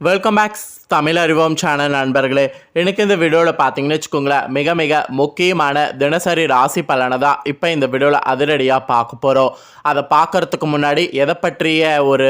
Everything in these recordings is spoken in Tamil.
welcome back Tamil Arivom channel நண்பர்களே. எனக்கு இந்த வீடியோவில் பார்த்தீங்கன்னு வச்சுக்கோங்களேன் மிக மிக முக்கியமான தினசரி ராசி பலனை தான் இப்போ இந்த வீடியோவில் அதிரடியாக பார்க்க போகிறோம் அதை பார்க்கறதுக்கு முன்னாடி எதை பற்றிய ஒரு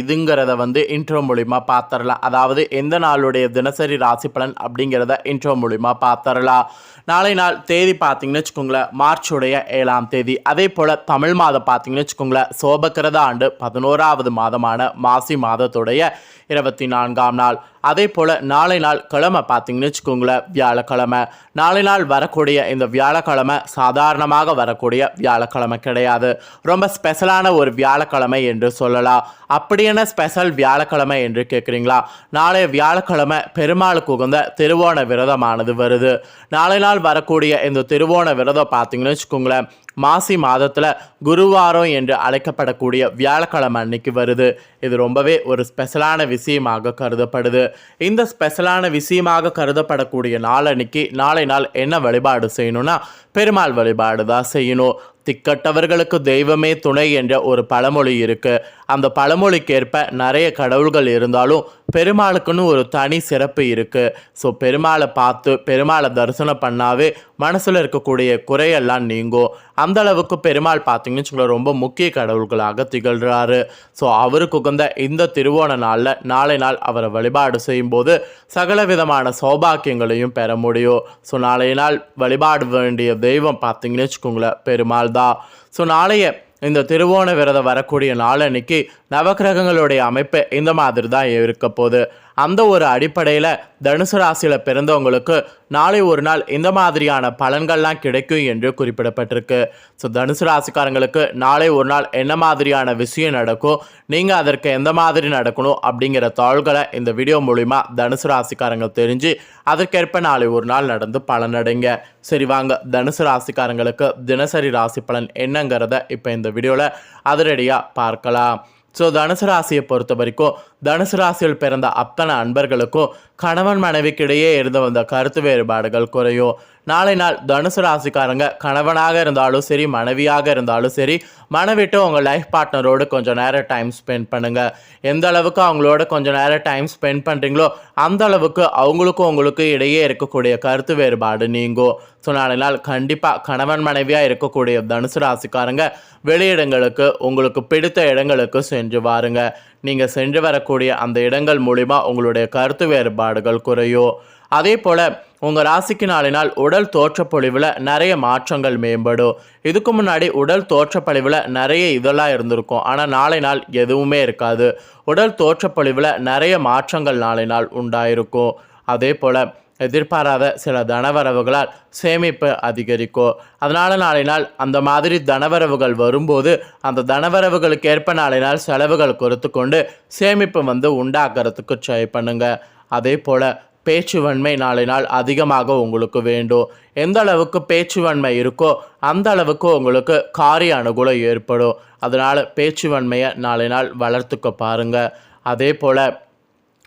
இதுங்கிறத வந்து இன்ட்ரோ மூலிமா பார்த்துடலாம் அதாவது எந்த நாளுடைய தினசரி ராசி பலன் அப்படிங்கிறத இன்ட்ரோ மூலிமா பார்த்துடலாம் நாளை நாள் தேதி பார்த்தீங்கன்னு வச்சுக்கோங்களேன் மார்ச்சுடைய ஏழாம் தேதி. அதே போல் தமிழ் மாதம் பார்த்தீங்கன்னு வச்சுக்கோங்களேன் சோபக்கிரத ஆண்டு பதினோராவது மாதமான மாசி மாதத்துடைய இருபத்தி நாலு பதினான்காம் நாள். அதே போல் நாளை நாள் கிழமை பார்த்தீங்கன்னு வச்சுக்கோங்களேன் வியாழக்கிழமை. நாளை நாள் வரக்கூடிய இந்த வியாழக்கிழமை சாதாரணமாக வரக்கூடிய வியாழக்கிழமை கிடையாது. ரொம்ப ஸ்பெஷலான ஒரு வியாழக்கிழமை என்று சொல்லலாம். அப்படி என்ன ஸ்பெஷல் வியாழக்கிழமை என்று கேட்குறீங்களா? நாளைய வியாழக்கிழமை பெருமாளுக்கு உகந்த திருவோண விரதமானது வருது. நாளை நாள் வரக்கூடிய இந்த திருவோண விரதம் பார்த்தீங்கன்னு வச்சுக்கோங்களேன் மாசி மாதத்தில் குருவாரம் என்று அழைக்கப்படக்கூடிய வியாழக்கிழமை அன்னைக்கு வருது. இது ரொம்பவே ஒரு ஸ்பெஷலான விஷயமாக கருதப்படுது. இந்த ஸ்பெஷலான விஷயமாக கருதப்படக்கூடிய நாளன்னைக்கு நாளை நாள் என்ன வழிபாடு செய்யணும்னா பெருமாள் வழிபாடு தான் செய்யணும். திக்கட்டவர்களுக்கு தெய்வமே துணை என்ற ஒரு பழமொழி இருக்குது அந்த பழமொழிக்கேற்ப நிறைய கடவுள்கள் இருந்தாலும் பெருமாளுக்குன்னு ஒரு தனி சிறப்பு இருக்குது ஸோ பெருமாளை பார்த்து பெருமாளை தரிசனம் பண்ணாவே மனசில் இருக்கக்கூடிய குறையெல்லாம் நீங்கும் அந்த அளவுக்கு பெருமாள் பார்த்தீங்கன்னு வச்சுக்கோங்களேன் ரொம்ப முக்கிய கடவுள்களாக திகழ்கிறாரு ஸோ அவருக்கு உகந்த இந்த திருவோண நாளில் நாளை நாள் அவரை வழிபாடு செய்யும்போது சகல விதமான சௌபாக்கியங்களையும் பெற முடியும். ஸோ நாளைய நாள் வழிபாடு வேண்டிய தெய்வம் பார்த்தீங்கன்னு வச்சுக்கோங்களேன் பெருமாள் தான் ஸோ நாளைய இந்த திருவோண விரதம் வரக்கூடிய நாளன்னைக்கு நவக்கிரகங்களுடைய அமைப்பு இந்த மாதிரி தான் இருக்க போகுது. அந்த ஒரு அடிப்படையில் தனுசு ராசியில் பிறந்தவங்களுக்கு நாளை ஒரு நாள் இந்த மாதிரியான பலன்கள்லாம் கிடைக்கும் என்று குறிப்பிடப்பட்டிருக்கு. ஸோ தனுசு ராசிக்காரங்களுக்கு நாளை ஒரு நாள் என்ன மாதிரியான விஷயம் நடக்கும் நீங்கள் அதற்கு எந்த மாதிரி நடக்கணும் அப்படிங்கிற தாள்களை இந்த வீடியோ மூலிமா தனுசு ராசிக்காரங்க தெரிஞ்சு அதற்கேற்ப நாளை ஒரு நாள் நடந்து பலனடைங்க. சரி வாங்க. தனுசு ராசிக்காரங்களுக்கு தினசரி ராசி பலன் என்னங்கிறத இப்போ இந்த வீடியோவில் அதிரடியாக பார்க்கலாம். ஸோ தனுசு ராசியை பொறுத்த வரைக்கும் தனுசு ராசியில் பிறந்த அத்தனை அன்பர்களுக்கும் கணவன் மனைவிக்கிடையே இருந்து வந்த கருத்து வேறுபாடுகள் குறையும். நாளை நாள் தனுசு ராசிக்காரங்க கணவனாக இருந்தாலும் சரி மனைவியாக இருந்தாலும் சரி மனைவிட்டு உங்கள் லைஃப் பார்ட்னரோடு கொஞ்சம் நேரம் டைம் ஸ்பெண்ட் பண்ணுங்கள் எந்த அளவுக்கு அவங்களோட கொஞ்சம் நேரம் டைம் ஸ்பெண்ட் பண்ணுறீங்களோ அந்த அளவுக்கு அவங்களுக்கும் உங்களுக்கு இடையே இருக்கக்கூடிய கருத்து வேறுபாடு நீங்கும். ஸோ நாளை நாள் கண்டிப்பாக கணவன் மனைவியாக இருக்கக்கூடிய தனுசு ராசிக்காரங்க வெளியிடங்களுக்கு உங்களுக்கு பிடித்த இடங்களுக்கு சென்று வாருங்க. நீங்கள் சென்று வரக்கூடிய அந்த இடங்கள் மூலிமா உங்களுடைய கருத்து வேறுபாடுகள் குறையும். அதே போல் உங்கள் ராசிக்கு நாளினால் உடல் தோற்றப்பொழிவில் நிறைய மாற்றங்கள் மேம்படும். இதுக்கு முன்னாடி உடல் தோற்றப்பொழிவில் நிறைய இதெல்லாம் இருந்திருக்கும். ஆனால் நாளை நாள் எதுவுமே இருக்காது. உடல் தோற்றப்பொழிவில் நிறைய மாற்றங்கள் நாளை நாள் உண்டாயிருக்கும். அதே போல் எதிர்பாராத சில தனவரவுகளால் சேமிப்பு அதிகரிக்கும். அதனால் நாளை நாள் அந்த மாதிரி தனவரவுகள் வரும்போது அந்த தனவரவுகளுக்கு ஏற்ப நாளை நாள் செலவுகள் குறைத்து கொண்டு சேமிப்பு வந்து உண்டாக்குறதுக்கு ட்ரை பண்ணுங்கள் அதே போல் பேச்சுவன்மை நாளை நாள் அதிகமாக உங்களுக்கு வேண்டும். எந்த அளவுக்கு பேச்சுவன்மை இருக்கோ அந்த அளவுக்கு உங்களுக்கு காரிய அனுகூலம் ஏற்படும். அதனால் பேச்சுவன்மையை நாளை நாள் வளர்த்துக்க பாருங்கள் அதே போல்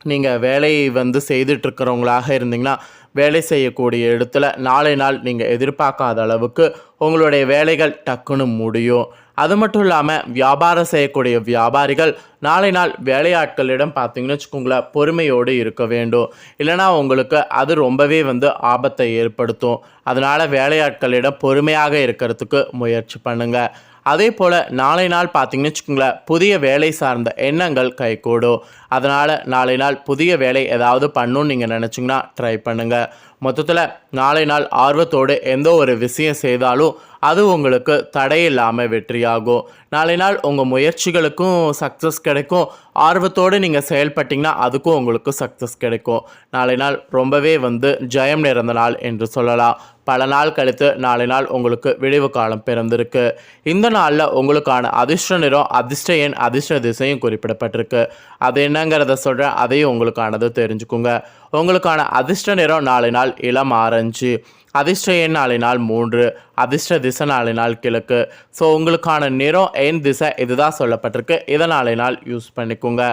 நீங்கள் வேலையை வந்து செய்துட்ருக்கிறவங்களாக இருந்தீங்கன்னா வேலை செய்யக்கூடிய இடத்துல நாளை நாள் நீங்கள் எதிர்பார்க்காத அளவுக்கு உங்களுடைய வேலைகள் டக்குன்னு முடியும். அது மட்டும் இல்லாமல் வியாபாரம் செய்யக்கூடிய வியாபாரிகள் நாளை நாள் வேலையாட்களிடம் பார்த்தீங்கன்னு வச்சுக்கோங்களேன் பொறுமையோடு இருக்க வேண்டும். இல்லைனா உங்களுக்கு அது ரொம்பவே வந்து ஆபத்தை ஏற்படுத்தும். அதனால் வேலையாட்களிடம் பொறுமையாக இருக்கிறதுக்கு முயற்சி பண்ணுங்கள் அதே போல் நாளை நாள் பார்த்தீங்கன்னு வச்சுக்கோங்களேன் புதிய வேலை சார்ந்த எண்ணங்கள் கைகூடும். அதனால் நாளை நாள் புதிய வேலை ஏதாவது பண்ணணும்னு நீங்கள் நினச்சிங்கன்னா ட்ரை பண்ணுங்கள் மொத்தத்தில் நாளை நாள் ஆர்வத்தோடு எந்த ஒரு விஷயம் செய்தாலும் அது உங்களுக்கு தடையில்லாமல் வெற்றியாகும். நாளை நாள் உங்கள் முயற்சிகளுக்கும் சக்ஸஸ் கிடைக்கும். ஆர்வத்தோடு நீங்கள் செயல்பட்டிங்கன்னா அதுக்கும் உங்களுக்கு சக்ஸஸ் கிடைக்கும். நாளை நாள் ரொம்பவே வந்து ஜெயம் நிறைந்த நாள் என்று சொல்லலாம். பல நாள் கழித்து நாளை நாள் உங்களுக்கு விடிவு காலம் பிறந்திருக்கு. இந்த நாளில் உங்களுக்கான அதிர்ஷ்ட நிறம் அதிர்ஷ்ட எண் அதிர்ஷ்ட திசையும் குறிப்பிடப்பட்டிருக்கு. அது என்னங்கிறத சொல்கிறேன் அதையும் உங்களுக்கானது தெரிஞ்சுக்குங்க. உங்களுக்கான அதிர்ஷ்ட நிறம் நாளை நாள் இளம் ஆரஞ்சு. அதிர்ஷ்ட எண் நாளினால் மூன்று அதிர்ஷ்ட திசை நாளினால் கிழக்கு. ஸோ உங்களுக்கான நிறம் எண் திசை இதுதான் சொல்லப்பட்டிருக்கு. இதனாலினால் யூஸ் பண்ணிக்கோங்க.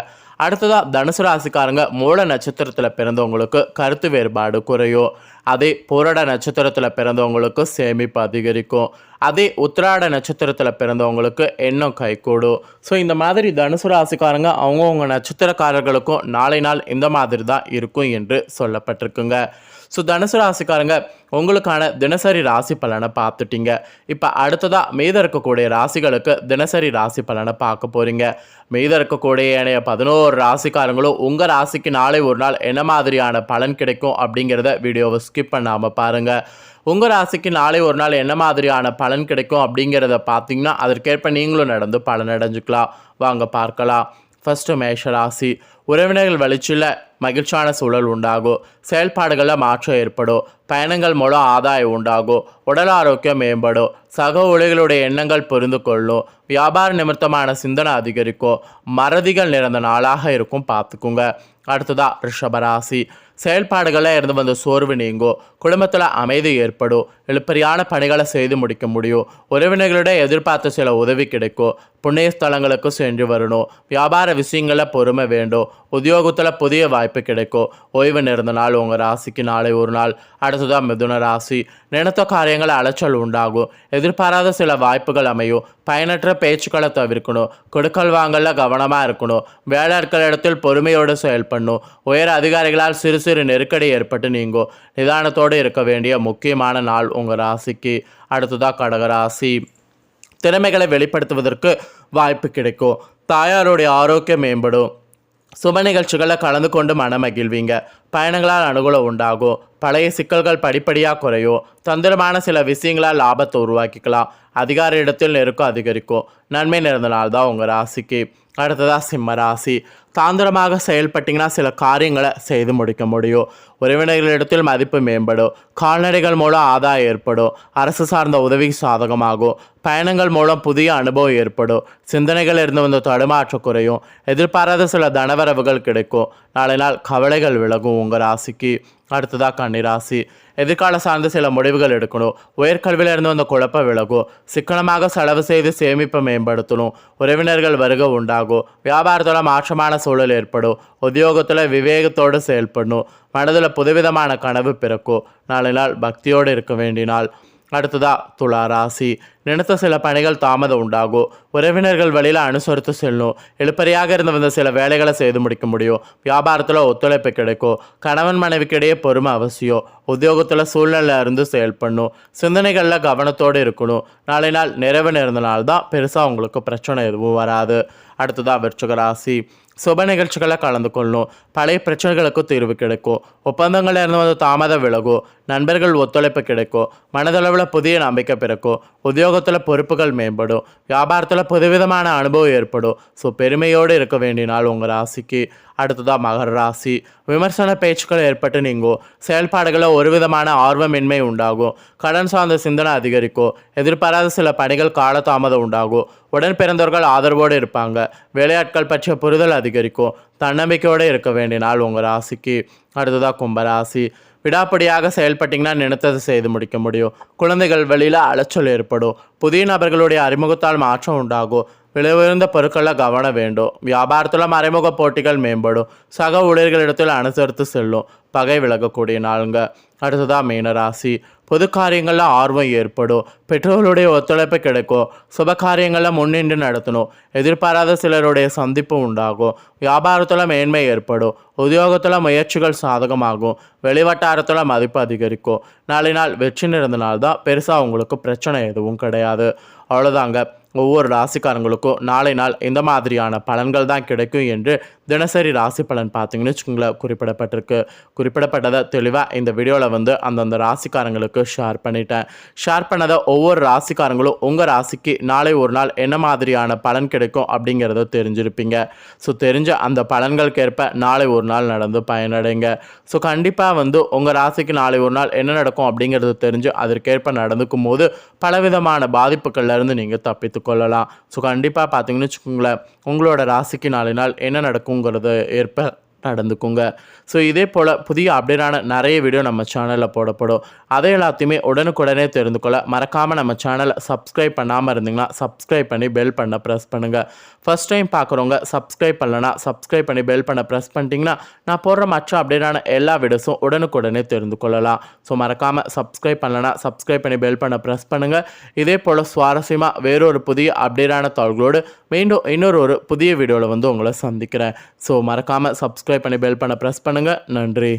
அடுத்ததாக தனுசு ராசிக்காரங்க மூல நட்சத்திரத்தில் பிறந்தவங்களுக்கு கருத்து வேறுபாடு குறையும் அதே புரட நட்சத்திரத்தில் பிறந்தவங்களுக்கு சேமிப்பு அதிகரிக்கும். அதே உத்திராட நட்சத்திரத்தில் பிறந்தவங்களுக்கு எண்ணம் கைகூடும். ஸோ இந்த மாதிரி தனுசு ராசிக்காரங்க அவங்கவுங்க நட்சத்திரக்காரர்களுக்கும் நாளை நாள் இந்த மாதிரி தான் இருக்கும் என்று சொல்லப்பட்டிருக்குங்க. ஸோ தனுசு ராசிக்காரங்க உங்களுக்கான தினசரி ராசி பலனை பார்த்துட்டீங்க. இப்போ அடுத்ததாக மீத இருக்கக்கூடிய ராசிகளுக்கு தினசரி ராசி பலனை பார்க்க போகிறீங்க மீத இருக்கக்கூடிய ஏனைய பதினோரு ராசிக்காரங்களும் உங்கள் ராசிக்கு நாளை ஒரு நாள் என்ன மாதிரியான பலன் கிடைக்கும் அப்படிங்கிறத வீடியோவை ஸ்கிப் பண்ணாமல் பாருங்கள் உங்கள் ராசிக்கு நாளை ஒரு நாள் என்ன மாதிரியான பலன் கிடைக்கும் அப்படிங்கிறத பார்த்தீங்கன்னா அதற்கேற்ப நீங்களும் நடந்து பலன் அடைஞ்சுக்கலாம் வாங்க பார்க்கலாம். ஃபஸ்ட்டு மேஷ ராசி உறவினர்கள் வளர்ச்சியில் மகிழ்ச்சியான சூழல் உண்டாகும். செயல்பாடுகளில் மாற்றம் ஏற்படும். பயணங்கள் மூலம் ஆதாயம் உண்டாகும். உடல் ஆரோக்கியம் மேம்படும். சக ஊழியர்களுடைய எண்ணங்கள் புரிந்து கொள்ளும். வியாபார நிமித்தமான சிந்தனை அதிகரிக்கும். மறதிகள் நிறந்த நாளாக இருக்கும் பார்த்துக்குங்க. அடுத்ததா ரிஷபராசி செயல்பாடுகளில் இருந்து வந்த சோர்வு நீங்கும். குடும்பத்தில் அமைதி ஏற்படும். எழுப்பறியான பணிகளை செய்து முடிக்க முடியும். உறவினர்களிட எதிர்பார்த்த சில உதவி கிடைக்கும். புண்ணிய ஸ்தலங்களுக்கு சென்று வரணும் வியாபார விஷயங்களில் பொறுமை வேண்டும் உத்தியோகத்தில் புதிய வாய்ப்பு கிடைக்கும் ஓய்வு நேர்ந்த நாள் உங்கள் ராசிக்கு நாளை ஒரு நாள் அடுத்ததாக மிதுன ராசி நினைத்த காரியங்கள் அலைச்சல் உண்டாகும் எதிர்பாராத சில வாய்ப்புகள் அமையும் பயனற்ற பேச்சுக்களை தவிர்க்கணும் கொடுக்கல் வாங்கல கவனமாக இருக்கணும் வேலையாட்கள் இடத்தில் பொறுமையோடு செயல்படணும் உயர் அதிகாரிகளால் சிறு சிறு நெருக்கடி ஏற்பட்டு நீங்கும் நிதானத்தோடு இருக்க வேண்டிய முக்கியமான நாள் உங்கள் ராசிக்கு அடுத்ததாக கடகராசி திறமைகளை வெளிப்படுத்துவதற்கு வாய்ப்பு கிடைக்கும். தாயாருடைய ஆரோக்கியம் மேம்படும். சுப நிகழ்ச்சிகளில் கலந்து கொண்டு மனமகிழ்வீங்க. பயணங்களால் அனுகூலம் உண்டாகும். பழைய சிக்கல்கள் படிப்படியாக குறையும். தந்திரமான சில விஷயங்களால் லாபத்தை உருவாக்கிக்கலாம். அதிகார இடத்தில் நெருக்கம் அதிகரிக்கும். நன்மை நிறைந்த நாள் தான் உங்கள் ராசிக்கு. அடுத்ததாக சிம்ம ராசி. தாந்திரமாக செயல்பட்டிங்கன்னா சில காரியங்களை செய்து முடிக்க முடியும். உறவினர்களிடத்தில் மதிப்பு மேம்படும். கால்நடைகள் மூலம் ஆதாயம் ஏற்படும். அரசு சார்ந்த உதவி சாதகமாகும். பயணங்கள் மூலம் புதிய அனுபவம் ஏற்படும். சிந்தனைகள் இருந்து வந்த தடுமாற்றம் குறையும். எதிர்பாராத சில தனவரவுகள் கிடைக்கும். நாளை நாள் கவலைகள் விலகும் உங்கள் ராசிக்கு. அடுத்ததாக கன்னிராசி எதிர்கால சார்ந்த சில முடிவுகள் எடுக்கணும். உயர்கல்வியில இருந்து வந்த குழப்பம் விலகும். சிக்கனமாக செலவு செய்து சேமிப்பை மேம்படுத்தணும். உறவினர்கள் வருகை உண்டாகும். வியாபாரத்தோட மாற்றமான சூழல் ஏற்படும். உத்தியோகத்தில் விவேகத்தோடு செயல்படணும். மனதில் புதுவிதமான கனவு பிறக்கும். நாளை நாள் பக்தியோடு இருக்க வேண்டினால் நாள் அடுத்ததா துலா ராசி நினைத்த சில பணிகள் தாமதம் உண்டாகும் உறவினர்கள் வழியில் அனுசரித்து செல்லணும் எழுப்பறியாக இருந்து வந்த சில வேலைகளை செய்து முடிக்க முடியும் வியாபாரத்தில் ஒத்துழைப்பு கிடைக்கும் கணவன் மனைவிக்கிடையே பொறுமை அவசியம் உத்தியோகத்தில் சூழ்நிலை இருந்து செயல்படணும் சிந்தனைகளில் கவனத்தோடு இருக்கணும் நாளை நாள் நிறைவு நேர்ந்த தான் பெருசாக உங்களுக்கு பிரச்சனை எதுவும் வராது அடுத்ததாக விருச்சிக ராசி சுப நிகழ்ச்சிகளை கலந்து கொள்ளணும் பழைய பிரச்சனைகளுக்கு தீர்வு கிடைக்கும் ஒப்பந்தங்கள் இருந்து வந்து தாமதம் விலகும் நண்பர்கள் ஒத்துழைப்பு கிடைக்கும் மனதளவில் புதிய நம்பிக்கை பிறக்கும் உத்தியோகத்தில் பொறுப்புகள் மேம்படும் வியாபாரத்தில் புதுவிதமான அனுபவம் ஏற்படும் ஸோ பெருமையோடு இருக்க வேண்டினால் உங்கள் ராசிக்கு அடுத்ததாக மகர ராசி. விமர்சன பேச்சுக்கள் ஏற்பட்டு நீங்கும். செயல்பாடுகளில் ஒரு விதமான ஆர்வமின்மை உண்டாகும். கடன் சார்ந்த சிந்தனை அதிகரிக்கும். எதிர்பாராத சில பணிகள் காலதாமதம் உண்டாகும். உடன் பிறந்தவர்கள் ஆதரவோடு இருப்பாங்க. விளையாட்கள் பற்றிய புரிதல் அதிகரிக்கும். தன்னம்பிக்கையோடு இருக்க வேண்டிய நாள் உங்கள் ராசிக்கு. அடுத்ததாக கும்பராசி விடாப்படியாக செயல்பட்டிங்கன்னா நினைத்ததை செய்து முடிக்க முடியும். குழந்தைகள் வெளியில் அலைச்சல் ஏற்படும். புதிய நபர்களுடைய அறிமுகத்தால் மாற்றம் உண்டாகும். விலை உயர்ந்த பொருட்களில் கவனம் வேண்டும் வியாபாரத்தில் மறைமுக போட்டிகள் மேம்படும் சக ஊழியர்களிடத்தில் அனுசரித்து செல்லும் பகை விலகக்கூடிய நாளுங்க அடுத்ததாக மீனராசி பொது காரியங்களில் ஆர்வம் ஏற்படும் பெற்றோர்களுடைய ஒத்துழைப்பு கிடைக்கும் சுப காரியங்களில் முன்னின்று நடத்தணும் எதிர்பாராத சிலருடைய சந்திப்பு உண்டாகும் வியாபாரத்தில் மேன்மை ஏற்படும் உத்தியோகத்தில் முயற்சிகள் சாதகமாகும் வெளிவட்டாரத்தில் மதிப்பு அதிகரிக்கும் நாளை நாள் வெற்றி நிறந்தனால்தான் நாள் தான் பெருசாக உங்களுக்கு பிரச்சனை எதுவும் கிடையாது அவ்வளோதாங்க ஒவ்வொரு ராசிக்காரங்களுக்கும் நாளை நாள் இந்த மாதிரியான பலன்கள் தான் கிடைக்கும் என்று தினசரி ராசி பலன் பார்த்தீங்கன்னு வச்சுக்கோங்களேன் குறிப்பிடப்பட்டிருக்கு. குறிப்பிடப்பட்டதை தெளிவாக இந்த வீடியோவில் வந்து அந்தந்த ராசிக்காரங்களுக்கு ஷேர் பண்ணிட்டேன். ஷேர் பண்ணதை ஒவ்வொரு ராசிக்காரங்களும் உங்கள் ராசிக்கு நாளை ஒரு நாள் என்ன மாதிரியான பலன் கிடைக்கும் அப்படிங்கிறத தெரிஞ்சிருப்பீங்க. ஸோ தெரிஞ்ச அந்த பலன்களுக்கேற்ப நாளை ஒரு நாள் நடந்து பயனடைங்க. ஸோ கண்டிப்பாக வந்து உங்கள் ராசிக்கு நாளை ஒரு நாள் என்ன நடக்கும் அப்படிங்கிறது தெரிஞ்சு அதற்கேற்ப நடந்துக்கும் போது பலவிதமான பாதிப்புகள்லேருந்து நீங்கள் தப்பித்து கொள்ளலாம் ஸோ கண்டிப்பாக பார்த்தீங்கன்னு வச்சுக்கோங்களேன் உங்களோட ராசிக்கு நாலு நாள் என்ன நடக்குங்கிறது ஏற்ப நடந்துக்குங்க. ஸோ இதே போல் புதிய அப்டேட்டான நிறைய வீடியோ நம்ம சேனலில் போடப்படும். அதை எல்லாத்தையுமே உடனுக்குடனே தெரிந்து கொள்ள மறக்காமல் நம்ம சேனலை சப்ஸ்கிரைப் பண்ணாமல் இருந்தீங்கன்னா சப்ஸ்கிரைப் பண்ணி பெல் பண்ண ப்ரெஸ் பண்ணுங்கள் ஃபஸ்ட் டைம் பார்க்குறவங்க சப்ஸ்கிரைப் பண்ணலன்னா சப்ஸ்கிரைப் பண்ணி பெல் பண்ண ப்ரெஸ் பண்ணிட்டீங்கன்னா நான் போடுற மற்ற அப்டேட்டான எல்லா வீடியோஸும் உடனுக்குடனே தெரிந்து கொள்ளலாம். ஸோ மறக்காமல் சப்ஸ்கிரைப் பண்ணலன்னா சப்ஸ்கிரைப் பண்ணி பெல் பண்ண ப்ரெஸ் பண்ணுங்கள் இதே போல் சுவாரஸ்யமாக வேறொரு புதிய அப்டேட்டான தாள்களோடு மீண்டும் இன்னொரு ஒரு புதிய வீடியோவில் வந்து உங்களை சந்திக்கிறேன். ஸோ மறக்காமல் சப்ஸ்கிரைப் பண்ணி பெல் பண்ண ப்ரெஸ் பண்ணுங்கள் நன்றி.